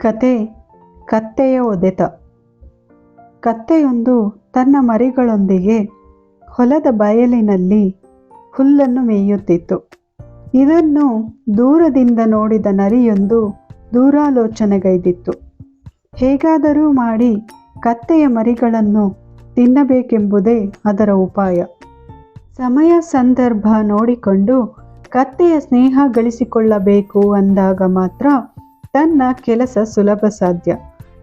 ಕತೆ ಕತ್ತೆಯ ಒದೆತ ಕತ್ತೆಯೊಂದು ತನ್ನ ಮರಿಗಳೊಂದಿಗೆ ಹೊಲದ ಬಯಲಿನಲ್ಲಿ ಹುಲ್ಲನ್ನು ಮೇಯುತ್ತಿತ್ತು. ಇದನ್ನು ದೂರದಿಂದ ನೋಡಿದ ನರಿಯೊಂದು ದೂರಾಲೋಚನೆಗೈದಿತ್ತು. ಹೇಗಾದರೂ ಮಾಡಿ ಕತ್ತೆಯ ಮರಿಗಳನ್ನು ತಿನ್ನಬೇಕೆಂಬುದೇ ಅದರ ಉಪಾಯ. ಸಮಯ ಸಂದರ್ಭ ನೋಡಿಕೊಂಡು ಕತ್ತೆಯ ಸ್ನೇಹ ಗಳಿಸಿಕೊಳ್ಳಬೇಕು ಅಂದಾಗ ಮಾತ್ರ ತನ್ನ ಕೆಲಸ ಸುಲಭ ಸಾಧ್ಯ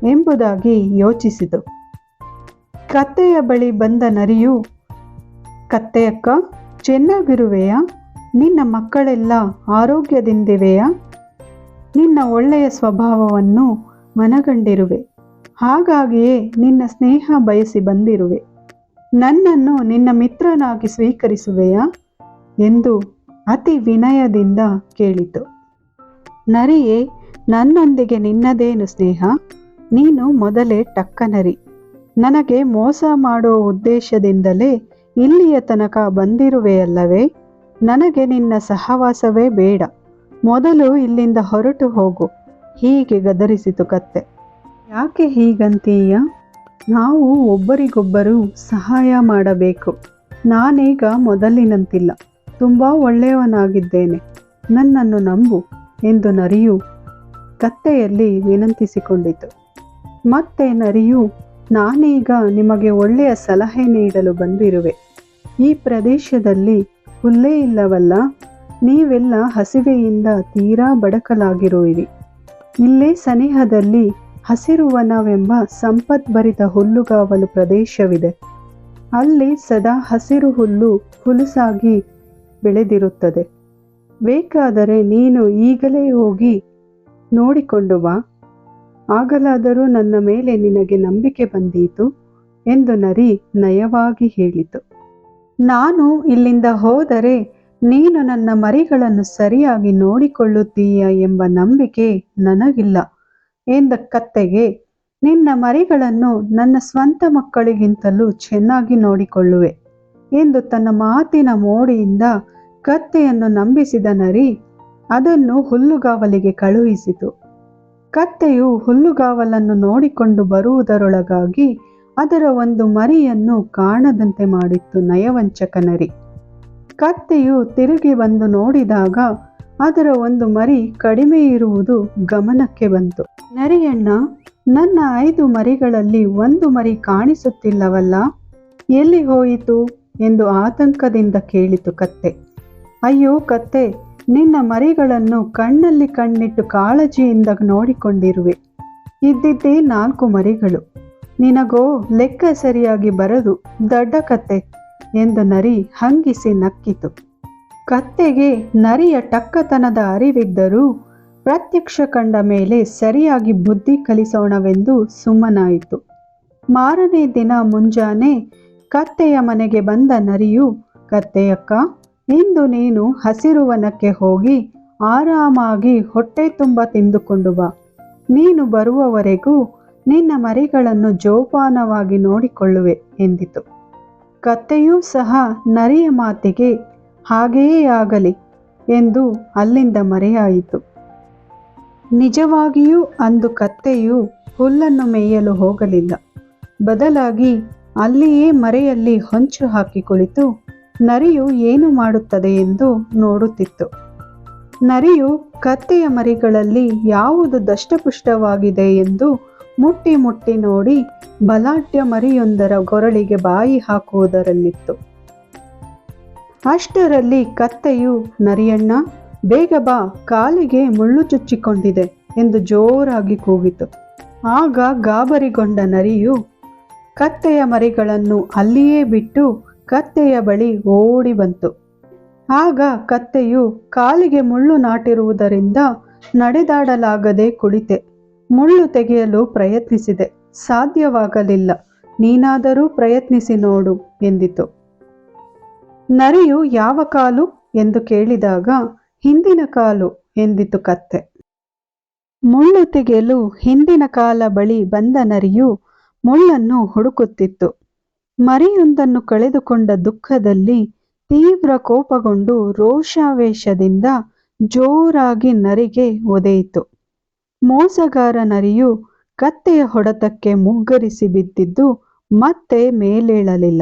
ಎಂಬುದಾಗಿ ಯೋಚಿಸಿತು. ಕತ್ತೆಯ ಬಳಿ ಬಂದ ನರಿಯು, ಕತ್ತೆಯಕ್ಕ, ಚೆನ್ನಾಗಿರುವೆಯಾ? ನಿನ್ನ ಮಕ್ಕಳೆಲ್ಲ ಆರೋಗ್ಯದಿಂದಿವೆಯಾ? ನಿನ್ನ ಒಳ್ಳೆಯ ಸ್ವಭಾವವನ್ನು ಮನಗಂಡಿರುವೆ. ಹಾಗಾಗಿಯೇ ನಿನ್ನ ಸ್ನೇಹ ಬಯಸಿ ಬಂದಿರುವೆ. ನನ್ನನ್ನು ನಿನ್ನ ಮಿತ್ರನಾಗಿ ಸ್ವೀಕರಿಸುವೆಯಾ? ಎಂದು ಅತಿ ವಿನಯದಿಂದ ಕೇಳಿತು. ನರಿಯೇ ನನ್ನೊಂದಿಗೆ ನಿನ್ನದೇನು ಸ್ನೇಹ? ನೀನು ಮೊದಲೇ ಟಕ್ಕನರಿ. ನನಗೆ ಮೋಸ ಮಾಡೋ ಉದ್ದೇಶದಿಂದಲೇ ಇಲ್ಲಿಯ ತನಕ ಬಂದಿರುವೆಯಲ್ಲವೇ ನನಗೆ ನಿನ್ನ ಸಹವಾಸವೇ ಬೇಡ. ಮೊದಲು ಇಲ್ಲಿಂದ ಹೊರಟು ಹೋಗು. ಹೀಗೆ ಗದರಿಸಿತು ಕತ್ತೆ. ಯಾಕೆ ಹೀಗಂತೀಯ? ನಾವು ಒಬ್ಬರಿಗೊಬ್ಬರು ಸಹಾಯ ಮಾಡಬೇಕು. ನಾನೀಗ ಮೊದಲಿನಂತಿಲ್ಲ. ತುಂಬ ಒಳ್ಳೆಯವನಾಗಿದ್ದೇನೆ. ನನ್ನನ್ನು ನಂಬು ಎಂದು ನರಿಯು ಕತ್ತೆಯಲ್ಲಿ ವಿನಂತಿಸಿಕೊಂಡಿತು. ಮತ್ತೆ ನರಿಯು, ನಾನೀಗ ನಿಮಗೆ ಒಳ್ಳೆಯ ಸಲಹೆ ನೀಡಲು ಬಂದಿರುವೆ. ಈ ಪ್ರದೇಶದಲ್ಲಿ ಹುಲ್ಲೇ ಇಲ್ಲವಲ್ಲ, ನೀವೆಲ್ಲ ಹಸಿವೆಯಿಂದ ತೀರಾ ಬಡಕಲಾಗಿರುವಿರಿ. ಇಲ್ಲೇ ಸನಿಹದಲ್ಲಿ ಹಸಿರುವನವೆಂಬ ಸಂಪದ್ಭರಿತ ಹುಲ್ಲುಗಾವಲು ಪ್ರದೇಶವಿದೆ. ಅಲ್ಲಿ ಸದಾ ಹಸಿರು ಹುಲ್ಲು ಹುಲುಸಾಗಿ ಬೆಳೆದಿರುತ್ತದೆ. ಬೇಕಾದರೆ ನೀನು ಈಗಲೇ ಹೋಗಿ ನೋಡಿಕೊಂಡು ಬಾ ಆಗಲಾದರೂ ನನ್ನ ಮೇಲೆ ನಿನಗೆ ನಂಬಿಕೆ ಬಂದೀತು ಎಂದು ನರಿ ನಯವಾಗಿ ಹೇಳಿತು. ನಾನು ಇಲ್ಲಿಂದ ಹೋದರೆ ನೀನು ನನ್ನ ಮರಿಗಳನ್ನು ಸರಿಯಾಗಿ ನೋಡಿಕೊಳ್ಳುತ್ತೀಯ ಎಂಬ ನಂಬಿಕೆ ನನಗಿಲ್ಲ ಎಂದ ಕತ್ತೆಗೆ, ನಿನ್ನ ಮರಿಗಳನ್ನು ನನ್ನ ಸ್ವಂತ ಮಕ್ಕಳಿಗಿಂತಲೂ ಚೆನ್ನಾಗಿ ನೋಡಿಕೊಳ್ಳುವೆ ಎಂದು ತನ್ನ ಮಾತಿನ ಮೋಡಿಯಿಂದ ಕತ್ತೆಯನ್ನು ನಂಬಿಸಿದ ನರಿ ಅದನ್ನು ಹುಲ್ಲುಗಾವಲಿಗೆ ಕಳುಹಿಸಿತು. ಕತ್ತೆಯು ಹುಲ್ಲುಗಾವಲನ್ನು ನೋಡಿಕೊಂಡು ಬರುವುದರೊಳಗಾಗಿ ಅದರ ಒಂದು ಮರಿಯನ್ನು ಕಾಣದಂತೆ ಮಾಡಿತ್ತು ನಯವಂಚಕ ನರಿ ಕತ್ತೆಯು ತಿರುಗಿ ಬಂದು ನೋಡಿದಾಗ ಅದರ ಒಂದು ಮರಿ ಕಡಿಮೆ ಇರುವುದು ಗಮನಕ್ಕೆ ಬಂತು. ನರಿಯಣ್ಣ, ನನ್ನ ಐದು ಮರಿಗಳಲ್ಲಿ ಒಂದು ಮರಿ ಕಾಣಿಸುತ್ತಿಲ್ಲವಲ್ಲ, ಎಲ್ಲಿ ಹೋಯಿತು? ಎಂದು ಆತಂಕದಿಂದ ಕೇಳಿತು ಕತ್ತೆ. ಅಯ್ಯೋ ಕತ್ತೆ ನಿನ್ನ ಮರಿಗಳನ್ನು ಕಣ್ಣಲ್ಲಿ ಕಣ್ಣಿಟ್ಟು ಕಾಳಜಿಯಿಂದ ನೋಡಿಕೊಂಡಿರುವೆ. ಇದ್ದಿದ್ದೇ ನಾಲ್ಕು ಮರಿಗಳು. ನಿನಗೋ ಲೆಕ್ಕ ಸರಿಯಾಗಿ ಬರದು, ದೊಡ್ಡ ಕತ್ತೆ ಎಂದು ನರಿ ಹಂಗಿಸಿ ನಕ್ಕಿತು. ಕತ್ತೆಗೆ ನರಿಯ ಟಕ್ಕತನದ ಅರಿವಿದ್ದರೂ ಪ್ರತ್ಯಕ್ಷ ಕಂಡ ಮೇಲೆ ಸರಿಯಾಗಿ ಬುದ್ಧಿ ಕಲಿಸೋಣವೆಂದು ಸುಮ್ಮನಾಯಿತು. ಮಾರನೇ ದಿನ ಮುಂಜಾನೆ ಕತ್ತೆಯ ಮನೆಗೆ ಬಂದ ನರಿಯು, ಕತ್ತೆಯಕ್ಕ ಇಂದು ನೀನು ಹಸಿರುವನಕ್ಕೆ ಹೋಗಿ ಆರಾಮಾಗಿ ಹೊಟ್ಟೆ ತುಂಬ ತಿಂದುಕೊಂಡು ಬಾ ನೀನು ಬರುವವರೆಗೂ ನಿನ್ನ ಮರಿಗಳನ್ನು ಜೋಪಾನವಾಗಿ ನೋಡಿಕೊಳ್ಳುವೆ ಎಂದಿತು. ಕತ್ತೆಯೂ ಸಹ ನರಿಯ ಮಾತಿಗೆ, ಹಾಗೆಯೇ ಆಗಲಿ ಎಂದು ಅಲ್ಲಿಂದ ಮರೆಯಾಯಿತು. ನಿಜವಾಗಿಯೂ ಅಂದು ಕತ್ತೆಯು ಹುಲ್ಲನ್ನು ಮೇಯಲು ಹೋಗಲಿಲ್ಲ. ಬದಲಾಗಿ ಅಲ್ಲಿಯೇ ಮರೆಯಲ್ಲಿ ಹೊಂಚು ಹಾಕಿ ಕುಳಿತು ನರಿಯು ಏನು ಮಾಡುತ್ತದೆ ಎಂದು ನೋಡುತ್ತಿತ್ತು. ನರಿಯು ಕತ್ತೆಯ ಮರಿಗಳಲ್ಲಿ ಯಾವುದು ದಷ್ಟಪುಷ್ಟವಾಗಿದೆ ಎಂದು ಮುಟ್ಟಿ ಮುಟ್ಟಿ ನೋಡಿ ಬಲಾಢ್ಯ ಮರಿಯೊಂದರ ಗೊರಳಿಗೆ ಬಾಯಿ ಹಾಕುವುದರಲ್ಲಿತ್ತು. ಅಷ್ಟರಲ್ಲಿ ಕತ್ತೆಯು, ನರಿಯಣ್ಣ, ಬೇಗ ಬಾ, ಕಾಲಿಗೆ ಮುಳ್ಳು ಚುಚ್ಚಿಕೊಂಡಿದೆ ಎಂದು ಜೋರಾಗಿ ಕೂಗಿತು. ಆಗ ಗಾಬರಿಗೊಂಡ ನರಿಯು ಕತ್ತೆಯ ಮರಿಗಳನ್ನು ಅಲ್ಲಿಯೇ ಬಿಟ್ಟು ಕತ್ತೆಯ ಬಳಿ ಓಡಿ ಬಂತು. ಆಗ ಕತ್ತೆಯು ಕಾಲಿಗೆ ಮುಳ್ಳು ನಾಟಿರುವುದರಿಂದ ನಡೆದಾಡಲಾಗದೆ ಕುಳಿತೆ. ಮುಳ್ಳು ತೆಗೆಯಲು ಪ್ರಯತ್ನಿಸಿದೆ. ಸಾಧ್ಯವಾಗಲಿಲ್ಲ. ನೀನಾದರೂ ಪ್ರಯತ್ನಿಸಿ ನೋಡು ಎಂದಿತು. ನರಿಯು ಯಾವ ಕಾಲು ಎಂದು ಕೇಳಿದಾಗ ಹಿಂದಿನ ಕಾಲು ಎಂದಿತು ಕತ್ತೆ. ಮುಳ್ಳು ತೆಗೆಯಲು ಹಿಂದಿನ ಕಾಲ ಬಳಿ ಬಂದ ನರಿಯು ಮುಳ್ಳನ್ನು ಹುಡುಕುತ್ತಿತ್ತು. ಮರಿಯೊಂದನ್ನು ಕಳೆದುಕೊಂಡ ದುಃಖದಲ್ಲಿ ತೀವ್ರ ಕೋಪಗೊಂಡು ರೋಷಾವೇಶದಿಂದ ಜೋರಾಗಿ ನರಿಗೆ ಒದೆಯಿತು. ಮೋಸಗಾರ ನರಿಯು ಕತ್ತೆಯ ಹೊಡೆತಕ್ಕೆ ಮುಗ್ಗರಿಸಿ ಬಿದ್ದಿದ್ದು ಮತ್ತೆ ಮೇಲೇಳಲಿಲ್ಲ.